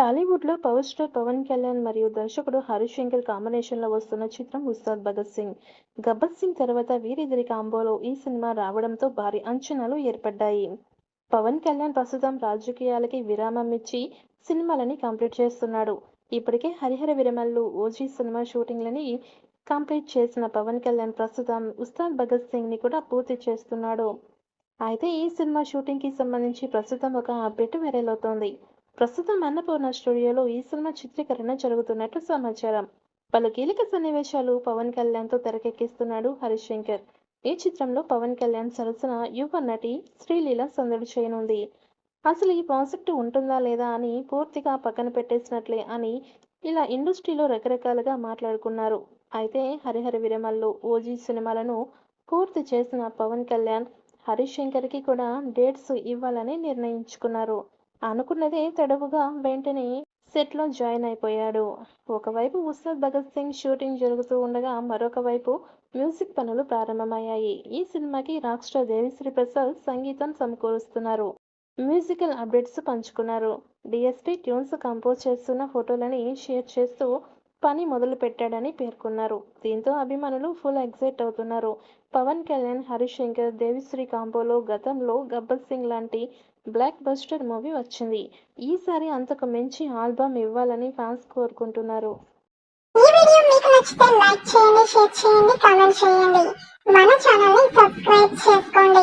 టాలీవుడ్‌లో power star Pawan Kalyan మరియు దర్శకుడు హరీష్ శంకర్ కాంబినేషన్‌లో వస్తున్న చిత్రం 'ఉస్తాద్ భగత్ సింగ్'. గబ్బత్ సింగ్' తర్వాత వీరిద్దరి కాంబోలో ఈ సినిమా రావడంతో భారీ అంచనాలు ఏర్పడ్డాయి. పవన్ కళ్యాణ్ ప్రస్తుతం రాజకీయాలకి విరామం ఇచ్చి సినిమాలని కంప్లీట్ చేస్తున్నాడు. ఇప్పటికే 'హరిహర విరమల్లు 'ఓజీ' సినిమా షూటింగ్‌లని కంప్లీట్ చేసిన పవన్ కళ్యాణ్ ప్రస్తుతం 'ఉస్తాద్ భగత్ సింగ్'ని కూడా పూర్తి చేస్తున్నాడు. అయితే ఈ సినిమా షూటింగ్‌కి సంబంధించి ప్రస్తుతం ఒక అప్డేట్ వైరల్ అవుతోంది. ప్రస్తుతం అన్నపూర్ణ స్టూడియోలో ఈ సినిమా చిత్రీకరణ జరుగుతున్నట్లు సమాచారం. పలు కీలక సన్నివేశాలు పవన్ కళ్యాణ్‌తో తెరకెక్కిస్తున్నాడు హరిశంకర్ ఈ చిత్రంలో పవన్ కళ్యాణ్ సరసన యువ నటి శ్రీలీల సందడి చేయనుంది. అసలు ఈ ప్రాజెక్టు ఉంటుందా లేదా అని పూర్తిగా పక్కన పెట్టేసినట్లే అని ఇలా ఇండస్ట్రీలో రకరకాలుగా మాట్లాడుకున్నారు. అయితే 'హరిహర విరమల్లో 'ఓజీ' సినిమాలను పూర్తి చేసిన పవన్ కళ్యాణ్, హరీష్ శంకర్‌కి కూడా డేట్స్ ఇవ్వాలని నిర్ణయించుకున్నారు. అనుకున్నదే తడవుగా వెంటనే సెట్‌లో జాయిన్ అయిపోయాడు. ఒకవైపు 'ఉస్తాద్ భగత్ సింగ్' షూటింగ్ జరుగుతూ ఉండగా మరొక వైపు మ్యూజిక్ పనులు ప్రారంభమయ్యాయి. ఈ సినిమాకి రాక్ స్టార్ దేవిశ్రీ ప్రసాద్ సంగీతం సమకూరుస్తున్నారు. మ్యూజికల్ అప్డేట్స్ పంచుకున్నారు. డిఎస్పీ ట్యూన్స్ కంపోజ్ చేస్తున్న ఫోటోలని షేర్ చేస్తూ పని మొదలు పెట్టాడని పేర్కొన్నారు. దీంతో అభిమానులు ఫుల్ ఎక్సైట్ అవుతున్నారు. పవన్ కళ్యాణ్, హరీష్ శంకర్, దేవిశ్రీ కాంబోలో గతంలో 'గబ్బర్ సింగ్' లాంటి బ్లాక్ బస్టర్ మూవీ వచ్చింది. ఈసారి అంతకు మించి ఆల్బమ్ ఇవ్వాలని ఫ్యాన్స్ కోరుకుంటున్నారు. ఈ వీడియో మీకు నచ్చితే లైక్ చేయండి షేర్ చేయండి కామెంట్ చేయండి మన ఛానల్ సబ్స్క్రైబ్ చేసుకోండి